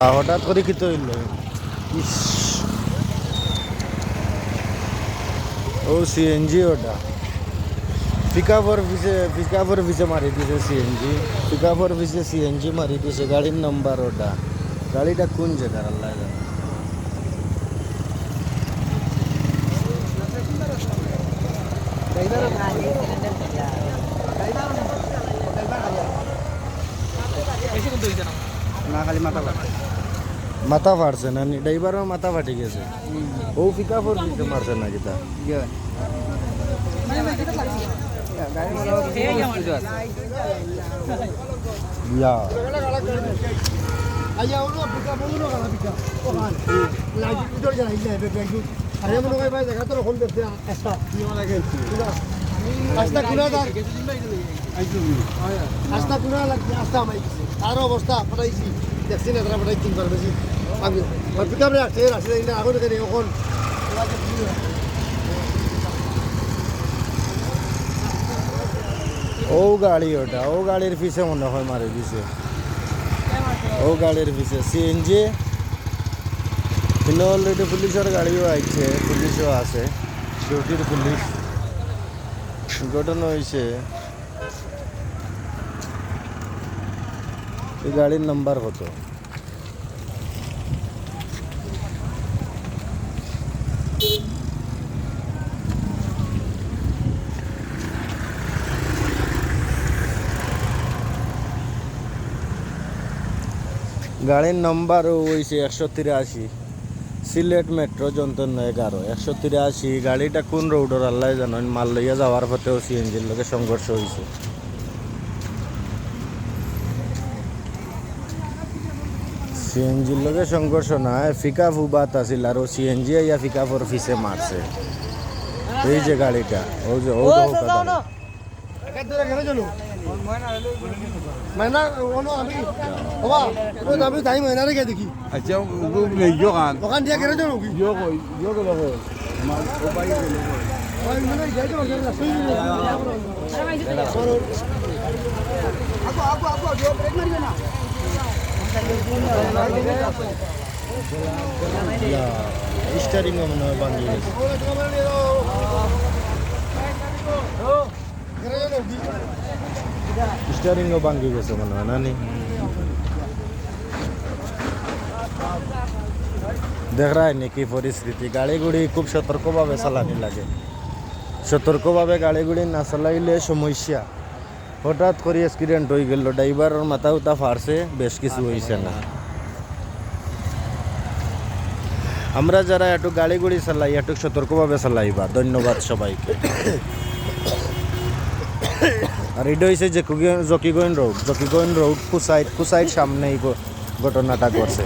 হঠাৎ করে কি তৈল? ইস। ও সিএনজি ওটা। পিকআপর পিছে পিকআপর পিছে মারি দিছে সিএনজি পিকআপর পিছে সিএনজি মারি দিছে, গাড়ির নাম্বার ওটা। গাড়িটা কোন জায়গার আল্লাহ জানে। না, খালি মাথা মাথা ফাটছে না ড্রাইভারও মাথা ফাটি গেছে ও পিকআপর পিছে মারছে না কিতা ইয়ে গাড়ি মনে হয় কিছু কিছু আছে ইয়া Ayaw no, pika mo no kana pika. O kan. Lagi dito jana ile be be ju. Ayaw mo no kay bay jaga to kon দেখতে asta. Ni wala গেছি. asta kuna da. asta kuna লাগি asta মাই গেছে। তার অবস্থা পাঠাইছি দেখছি না তারা পাঠাই তিনবার বেশি আমি কেন এখন। ও গাড়ি ওটা, ও গাড়ির পিছে মনে হয় মারি দিছে। ও গাড়ির পিছে সিএনজি কিন্তু অলরেডি পুলিশের গাড়িও আইছে, পুলিশও আছে। ডিউটির পুলিশ। ঘটনা হয়েছে এই গাড়ির নাম্বার কত? গাড়ির নাম্বার হয়েছে একশো তিরাশি। সিলেট মেট্রো যন্ত্রণ এগারো। একশো তিরাশি গাড়িটা কোন রোডর আল্লাহ জানেন মাল লইয়া যাওয়ার পথেও সিএনজির লোকে সংঘর্ষ হয়েছে সিএনজির লোকে সংঘর্ষ না ফিকা ফুবাত আছিল আর সিএনজি ইয়া ফিকা ফোর ফিসে মারছে। এই যে গাড়িটা ও যে ও আচ্ছা দোকান দিয়া কেন চলো কি? আগো আগো আগো ব্রেক মারবে না। স্টারিং মনে হয় গেছে স্টারিংও ভাঙ্গি গেছে মনে হয় নানি দেখ রায় নাকি পরিস্থিতি গাড়ি গুড়ি খুব সতর্কভাবে চালানি লাগে সতর্কভাবে গাড়ি গুড়ি না চালাইলে সমস্যা হঠাৎ করে অ্যাক্সিডেন্ট হয়ে গেল ড্রাইভারের মাথা উতা ফাড়ছে বেশ কিছু হয়েছে না আমরা যারা একটু গাড়ি গুড়ি চালাই একটু সতর্কভাবে চালাইবা ধন্যবাদ সবাইকে আর এটা হয়েছে যে জকিগোয়েন রোড জকিগোয়েন রোড কুসাইড কুসাইড সামনে এই ঘটনাটা ঘটছে।